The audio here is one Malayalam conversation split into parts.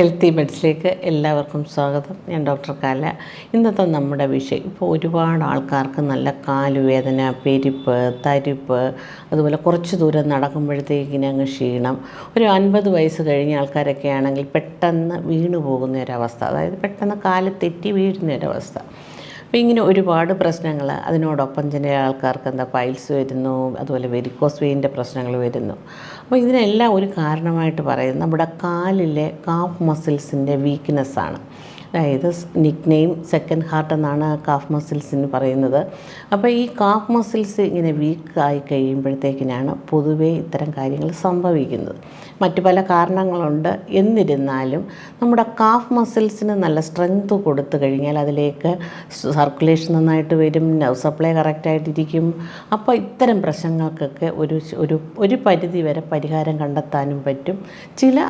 ഹെൽത്തി മെഡ്സിലേക്ക് എല്ലാവർക്കും സ്വാഗതം. ഞാൻ ഡോക്ടർ കാല. ഇന്നത്തെ നമ്മുടെ വിഷയം. ഇപ്പോൾ ഒരുപാട് ആൾക്കാർക്ക് നല്ല കാലുവേദന പെരിപ്പ് തരിപ്പ് അതുപോലെ കുറച്ച് ദൂരം നടക്കുമ്പോഴത്തേക്കിന് അങ്ങ് ക്ഷീണം. ഒരു അൻപത് വയസ്സ് കഴിഞ്ഞ ആൾക്കാരൊക്കെ ആണെങ്കിൽ പെട്ടെന്ന് വീണു പോകുന്ന ഒരവസ്ഥ. അതായത് പെട്ടെന്ന് കാൽ തെറ്റി വീഴുന്ന ഒരവസ്ഥ. അപ്പോൾ ഇങ്ങനെ ഒരുപാട് പ്രശ്നങ്ങൾ അതിനോടൊപ്പം തന്നെ ആൾക്കാർക്ക് എന്താ പൈൽസ് വരുന്നു അതുപോലെ വെരിക്കോസ് വെയിന്റെ പ്രശ്നങ്ങൾ വരുന്നു. അപ്പോൾ ഇതിനെല്ലാം ഒരു കാരണമായിട്ട് പറയുന്നത് നമ്മുടെ കാലിലെ കാഫ് മസിൽസിന്റെ വീക്ക്നെസ്സാണ് അതായത് നിക് നെയിം സെക്കൻഡ് ഹാർട്ട് എന്നാണ് കാഫ് മസിൽസിന് പറയുന്നത്. അപ്പോൾ ഈ കാഫ് മസിൽസ് ഇങ്ങനെ വീക്ക് വീക്കായി കഴിയുമ്പോഴത്തേക്കിനാണ് പൊതുവേ ഇത്തരം കാര്യങ്ങൾ സംഭവിക്കുന്നത്. മറ്റു പല കാരണങ്ങളുണ്ട്. എന്നിരുന്നാലും നമ്മുടെ കാഫ് മസിൽസിന് നല്ല സ്ട്രെങ്ത് കൊടുത്തു കഴിഞ്ഞാൽ അതിലേക്ക് സർക്കുലേഷൻ നന്നായിട്ട് വരും നർവ് സപ്ലൈ കറക്റ്റായിട്ടിരിക്കും അപ്പോൾ ഇത്തരം പ്രശ്നങ്ങൾക്കൊക്കെ ഒരു ഒരു ഒരു പരിധി വരെ പരിഹാരം കണ്ടെത്താനും പറ്റും. ചില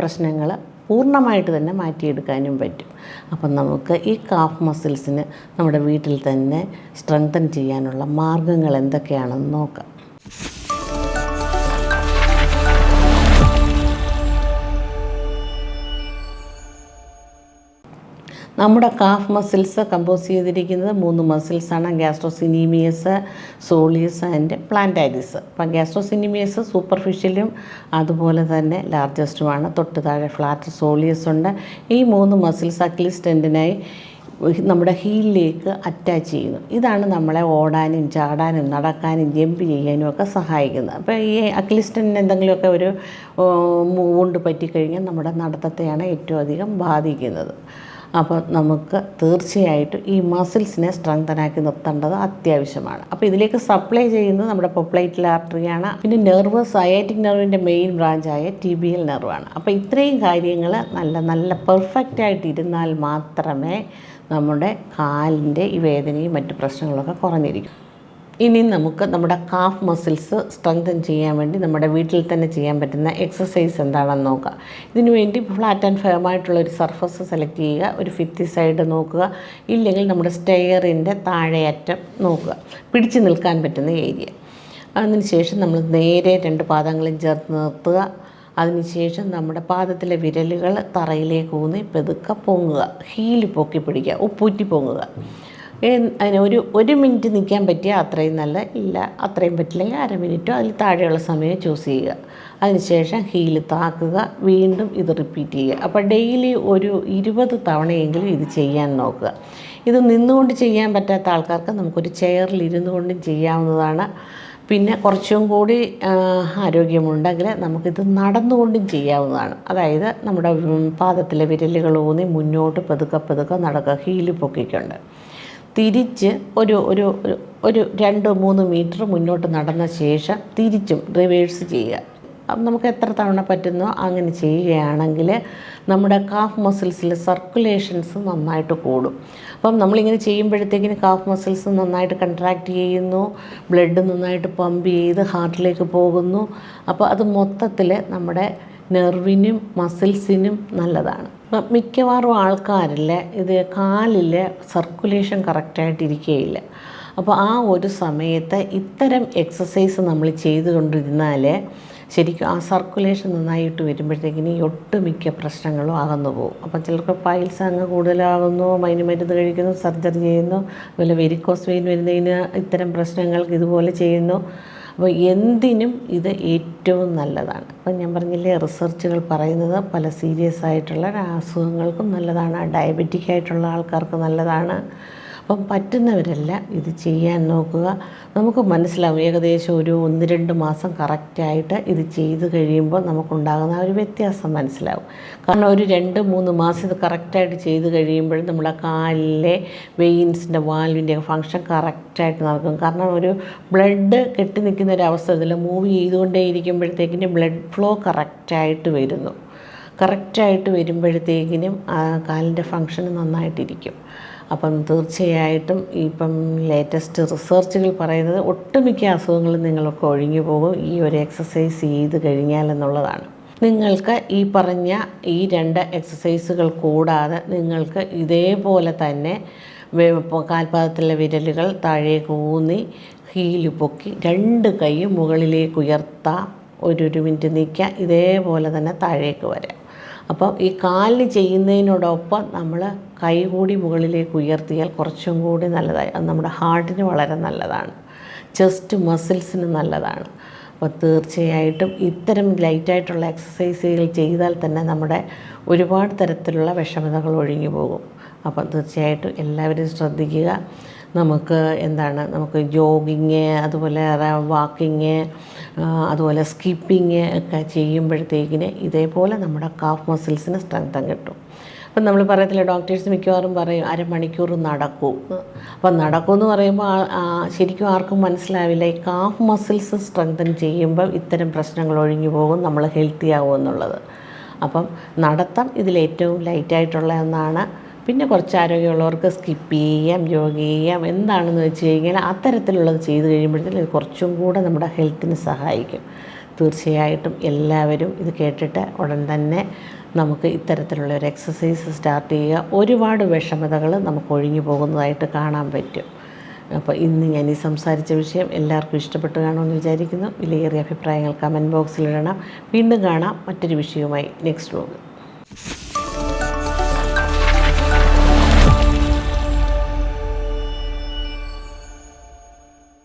പ്രശ്നങ്ങൾ പൂർണമായിട്ട് തന്നെ മാറ്റിയെടുക്കാനും പറ്റും. അപ്പം നമുക്ക് ഈ കാഫ് മസിൽസിന് നമ്മുടെ വീട്ടിൽ തന്നെ സ്ട്രെങ്തൻ ചെയ്യാനുള്ള മാർഗങ്ങൾ എന്തൊക്കെയാണെന്ന് നോക്കാം. നമ്മുടെ കാഫ് മസിൽസ് കമ്പോസ് ചെയ്തിരിക്കുന്നത് മൂന്ന് മസിൽസാണ് ഗ്യാസ്ട്രോസിനീമിയസ് സോളിയസ് ആൻഡ് പ്ലാന്റാരിസ് അപ്പം ഗ്യാസ്ട്രോസിനീമിയസ് സൂപ്പർഫിഷ്യലും അതുപോലെ തന്നെ ലാർജസ്റ്റുമാണ് തൊട്ട് താഴെ ഫ്ലാറ്റ് സോളിയസ് ഉണ്ട്. ഈ മൂന്ന് മസിൽസ് അക്ലിസ് ടെൻഡിനായി നമ്മുടെ ഹീലിലേക്ക് അറ്റാച്ച് ചെയ്യുന്നു. ഇതാണ് നമ്മളെ ഓടാനും ചാടാനും നടക്കാനും ജമ്പ് ചെയ്യാനും ഒക്കെ സഹായിക്കുന്നത്. അപ്പോൾ ഈ അക്ലിസ്റ്റനിന് എന്തെങ്കിലുമൊക്കെ ഒരു വുണ്ട് പറ്റിക്കഴിഞ്ഞാൽ നമ്മുടെ നടത്തത്തെയാണ് ഏറ്റവും അധികം ബാധിക്കുന്നത്. അപ്പോൾ നമുക്ക് തീർച്ചയായിട്ടും ഈ മസിൽസിനെ സ്ട്രെങ്തനാക്കി നിർത്തേണ്ടത് അത്യാവശ്യമാണ്. അപ്പോൾ ഇതിലേക്ക് സപ്ലൈ ചെയ്യുന്നത് നമ്മുടെ പൊപ്ലൈറ്റിൽ ആർട്ടറിയാണ് പിന്നെ നെർവ് സയാറ്റിക് നെർവിന്റെ മെയിൻ ബ്രാഞ്ചായ ടി ബി എൽ നെർവാണ് അപ്പോൾ ഇത്രയും കാര്യങ്ങൾ നല്ല നല്ല പെർഫെക്റ്റ് ആയിട്ട് ഇരുന്നാൽ മാത്രമേ നമ്മുടെ കാലിന്റെ ഈ വേദനയും മറ്റു പ്രശ്നങ്ങളൊക്കെ കുറഞ്ഞിരിക്കും. ഇനി നമുക്ക് നമ്മുടെ കാഫ് മസിൽസ് സ്ട്രെങ്തൻ ചെയ്യാൻ വേണ്ടി നമ്മുടെ വീട്ടിൽ തന്നെ ചെയ്യാൻ പറ്റുന്ന എക്സസൈസ് എന്താണെന്ന് നോക്കുക ഇതിനു വേണ്ടി ഫ്ലാറ്റ് ആൻഡ് ഫേം ആയിട്ടുള്ള ഒരു സർഫസ് സെലക്ട് ചെയ്യുക ഒരു ഫിഫ്റ്റി സൈഡ് നോക്കുക ഇല്ലെങ്കിൽ നമ്മുടെ സ്റ്റെയറിന്റെ താഴെയറ്റം നോക്കുക. പിടിച്ചു നിൽക്കാൻ പറ്റുന്ന ഏരിയ അതിനുശേഷം നമ്മൾ നേരെ രണ്ട് പാദങ്ങളും ചേർത്ത് നിർത്തുക. അതിനുശേഷം നമ്മുടെ പാദത്തിലെ വിരലുകൾ തറയിലേക്ക് ഊന്നി പെതുക്കെ പൊങ്ങുക. ഹീൽ പൊക്കി പിടിക്കുക ഉപ്പൂറ്റി പൊങ്ങുക. അതിന് ഒരു ഒരു മിനിറ്റ് നിൽക്കാൻ പറ്റിയ അത്രയും നല്ല ഇല്ല അത്രയും പറ്റില്ലെങ്കിൽ അര മിനിറ്റോ അതിൽ താഴെയുള്ള സമയം ചൂസ് ചെയ്യുക. അതിനുശേഷം ഹീൽ താക്കുക വീണ്ടും ഇത് റിപ്പീറ്റ് ചെയ്യുക. അപ്പോൾ ഡെയിലി ഒരു ഇരുപത് തവണയെങ്കിലും ഇത് ചെയ്യാൻ നോക്കുക. ഇത് നിന്നുകൊണ്ട് ചെയ്യാൻ പറ്റാത്ത ആൾക്കാർക്ക് നമുക്കൊരു ചെയറിൽ ഇരുന്നു കൊണ്ടും ചെയ്യാവുന്നതാണ്. പിന്നെ കുറച്ചും കൂടി ആരോഗ്യമുണ്ടെങ്കിൽ നമുക്കിത് നടന്നുകൊണ്ടും ചെയ്യാവുന്നതാണ്. അതായത് നമ്മുടെ പാദത്തിലെ വിരലുകൾ ഊന്നി മുന്നോട്ട് പതുക്കെ പതുക്കെ നടക്കുക ഹീൽ പൊക്കിക്കൊണ്ട്. തിരിച്ച് ഒരു ഒരു ഒരു രണ്ട് മൂന്ന് മീറ്റർ മുന്നോട്ട് നടന്ന ശേഷം തിരിച്ചും റിവേഴ്സ് ചെയ്യുക. അപ്പം നമുക്ക് എത്ര തവണ പറ്റുന്നോ അങ്ങനെ ചെയ്യുകയാണെങ്കിൽ നമ്മുടെ കാഫ് മസിൽസിൽ സർക്കുലേഷൻസ് നന്നായിട്ട് കൂടും. അപ്പം നമ്മളിങ്ങനെ ചെയ്യുമ്പോഴത്തേക്കിന് കാഫ് മസിൽസ് നന്നായിട്ട് കൺട്രാക്റ്റ് ചെയ്യുന്നു ബ്ലഡ് നന്നായിട്ട് പമ്പ് ചെയ്ത് ഹാർട്ടിലേക്ക് പോകുന്നു. അപ്പോൾ അത് മൊത്തത്തിൽ നമ്മുടെ നെർവിനും മസിൽസിനും നല്ലതാണ്. മിക്കവാറും ആൾക്കാരിൽ ഇത് കാലിൽ സർക്കുലേഷൻ കറക്റ്റായിട്ടിരിക്കുകയില്ല അപ്പോൾ ആ ഒരു സമയത്ത് ഇത്തരം എക്സസൈസ് നമ്മൾ ചെയ്തുകൊണ്ടിരുന്നാൽ ശരിക്കും ആ സർക്കുലേഷൻ നന്നായിട്ട് വരുമ്പോഴത്തേക്കിന് ഒട്ടുമിക്ക പ്രശ്നങ്ങളും അകന്നു പോകും. അപ്പം ചിലർക്ക് പൈൽസ് അങ്ങ് കൂടുതലാകുന്നു മൈന് മരുന്ന് കഴിക്കുന്നു സർജറി ചെയ്യുന്നു അതുപോലെ വെരിക്കോസ് വെയിൻ വരുന്നതിന് ഇത്തരം പ്രശ്നങ്ങൾക്ക് ഇതുപോലെ ചെയ്യുന്നു. അപ്പോൾ എന്തിനും ഇത് ഏറ്റവും നല്ലതാണ്. അപ്പം ഞാൻ പറഞ്ഞില്ലേ റിസർച്ചുകൾ പറയുന്നത് പല സീരിയസ് ആയിട്ടുള്ള അസുഖങ്ങൾക്കും നല്ലതാണ് ഡയബറ്റിക് ആയിട്ടുള്ള ആൾക്കാർക്ക് നല്ലതാണ്. അപ്പം പറ്റുന്നവരെല്ലാം ഇത് ചെയ്യാൻ നോക്കുക. നമുക്ക് മനസ്സിലാവും ഏകദേശം ഒരു ഒന്ന് രണ്ട് മാസം കറക്റ്റായിട്ട് ഇത് ചെയ്ത് കഴിയുമ്പോൾ നമുക്കുണ്ടാകുന്ന ഒരു വ്യത്യാസം മനസ്സിലാവും. കാരണം ഒരു രണ്ട് മൂന്ന് മാസം ഇത് കറക്റ്റായിട്ട് ചെയ്ത് കഴിയുമ്പോൾ നമ്മുടെ കാലിലെ വെയിൻസിന്റെ വാൽവിന്റെ ഫങ്ഷൻ കറക്റ്റായിട്ട് നടക്കും. കാരണം ഒരു ബ്ലഡ് കെട്ടി നിൽക്കുന്ന ഒരു അവസ്ഥ ഇതിൽ മൂവ് ചെയ്തുകൊണ്ടേ ഇരിക്കുമ്പോഴത്തേക്കിന് ബ്ലഡ് ഫ്ലോ കറക്റ്റായിട്ട് വരുന്നു. കറക്റ്റായിട്ട് വരുമ്പോഴത്തേക്കിനും ആ കാലിന്റെ ഫങ്ഷൻ നന്നായിട്ടിരിക്കും. അപ്പം തീർച്ചയായിട്ടും ഇപ്പം ലേറ്റസ്റ്റ് റിസർച്ചുകൾ പറയുന്നത് ഒട്ടുമിക്ക അസുഖങ്ങളും നിങ്ങളൊക്കെ ഒഴിഞ്ഞു പോകും. ഈ ഒരു എക്സസൈസ് ചെയ്ത് കഴിഞ്ഞാൽ എന്നുള്ളതാണ്. നിങ്ങൾക്ക് ഈ പറഞ്ഞ ഈ രണ്ട് എക്സസൈസുകൾ കൂടാതെ നിങ്ങൾക്ക് ഇതേപോലെ തന്നെ കാൽപാദത്തിലെ വിരലുകൾ താഴേക്ക് ഊന്നി ഹീൽ പൊക്കി രണ്ട് കൈയും മുകളിലേക്ക് ഉയർത്താം. ഒരു ഒരു മിനിറ്റ് നിൽക്കുക. ഇതേപോലെ തന്നെ താഴേക്ക് വരാം. അപ്പോൾ ഈ കാലിന് ചെയ്യുന്നതിനോടൊപ്പം നമ്മൾ കൈ കൂടി മുകളിലേക്ക് ഉയർത്തിയാൽ കുറച്ചും കൂടി നല്ലതായി. അത് നമ്മുടെ ഹാർട്ടിന് വളരെ നല്ലതാണ്. ചെസ്റ്റ് മസിൽസിന് നല്ലതാണ്. അപ്പോൾ തീർച്ചയായിട്ടും ഇത്തരം ലൈറ്റായിട്ടുള്ള എക്സസൈസുകൾ ചെയ്താൽ തന്നെ നമ്മുടെ ഒരുപാട് തരത്തിലുള്ള വിഷമതകൾ ഒഴിഞ്ഞു പോകും. അപ്പം തീർച്ചയായിട്ടും എല്ലാവരും ശ്രദ്ധിക്കുക. നമുക്ക് എന്താണ് നമുക്ക് ജോഗിങ് അതുപോലെ വാക്കിങ് അതുപോലെ സ്കിപ്പിങ് ഒക്കെ ചെയ്യുമ്പോഴത്തേക്കിന് ഇതേപോലെ നമ്മുടെ കാഫ് മസിൽസിന് സ്ട്രെങ്തൻ കിട്ടും. അപ്പം നമ്മൾ പറയത്തില്ല ഡോക്ടേഴ്സ് മിക്കവാറും പറയും അരമണിക്കൂർ നടക്കൂ. അപ്പം നടക്കൂ എന്ന് പറയുമ്പോൾ ശരിക്കും ആർക്കും മനസ്സിലാവില്ല ഈ കാഫ് മസിൽസ് സ്ട്രെങ്തൻ ചെയ്യുമ്പോൾ ഇത്തരം പ്രശ്നങ്ങൾ ഒഴിഞ്ഞു പോകും നമ്മൾ ഹെൽത്തി ആവും എന്നുള്ളത്. അപ്പം നടത്തം ഇതിലേറ്റവും ലൈറ്റായിട്ടുള്ള ഒന്നാണ്. പിന്നെ കുറച്ച് ആരോഗ്യമുള്ളവർക്ക് സ്കിപ്പ് ചെയ്യാം യോഗ ചെയ്യാം എന്താണെന്ന് വെച്ച് കഴിഞ്ഞാൽ അത്തരത്തിലുള്ളത് ചെയ്ത് കഴിയുമ്പോഴത്തേക്കും ഇത് കുറച്ചും കൂടെ നമ്മുടെ ഹെൽത്തിന് സഹായിക്കും. തീർച്ചയായിട്ടും എല്ലാവരും ഇത് കേട്ടിട്ട് ഉടൻ തന്നെ നമുക്ക് ഇത്തരത്തിലുള്ള ഒരു എക്സസൈസ് സ്റ്റാർട്ട് ചെയ്യുക. ഒരുപാട് വിഷമതകൾ നമുക്ക് ഒഴിഞ്ഞു പോകുന്നതായിട്ട് കാണാൻ പറ്റും. അപ്പോൾ ഇന്ന് ഞാൻ ഈ സംസാരിച്ച വിഷയം എല്ലാവർക്കും ഇഷ്ടപ്പെട്ട് കാണുമെന്ന് വിചാരിക്കുന്നു. വിലയേറിയ അഭിപ്രായങ്ങൾ കമന്റ് ബോക്സിലിടണം വീണ്ടും കാണാം മറ്റൊരു വിഷയവുമായി നെക്സ്റ്റ് വ്ലോഗ്